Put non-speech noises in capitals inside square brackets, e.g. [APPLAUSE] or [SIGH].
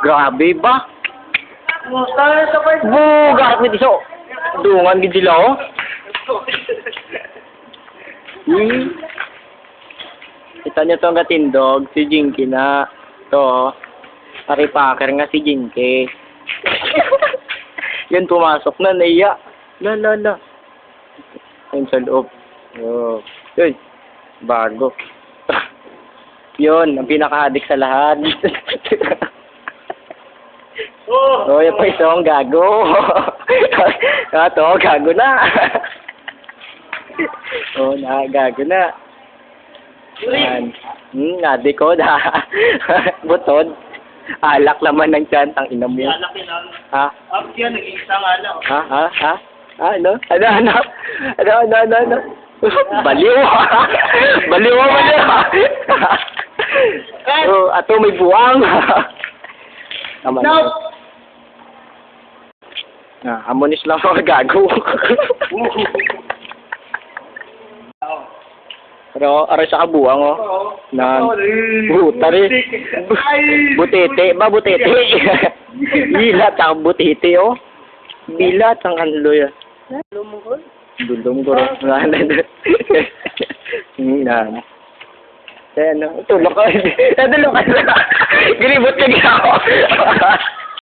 Grabe ba? Part. Bugat mo iso. Dungan gid sila oh. Hmm. Kita niyo tong katindog, si Jinky na. To, paripaker nga si Jinky. [LAUGHS] Yun, pumasok na, naiya. La, la, la. Ayun sa loob. Oh. Yun, bago. Yun, ang pinaka-addict sa lahat. Oh! oh, yan pa isang gago. [LAUGHS] ah, to, gago na. oh, na, gago na. Yan. Hmm, nadi ko na. [LAUGHS] Butod. Alak naman ng tiyan, tang ina mo. Anak yun ang... Ha? Up yan, nag-iisa nga lang. Ha? Ha? Ha? Ha? Ano? Ano? Ano? Ano? Ano? Ano? Ano? [LAUGHS] Baliw! Baliw! Baliw! Oh, ato may buwang! Tama No! na. Ah, amonis lang ako [LAUGHS] gago. Pero, aray sa kabuwang, oh. Nan. Buta rin. Butete. Ba, butete? [LAUGHS] Bilat ang butete, oh. Bilat ang kanlo yan. Dulong ko rin. Nan. Kaya ano, tulog ka. Nadulog [LAUGHS] ka na. [LAUGHS] Ginibot ka gina ako. [LAUGHS]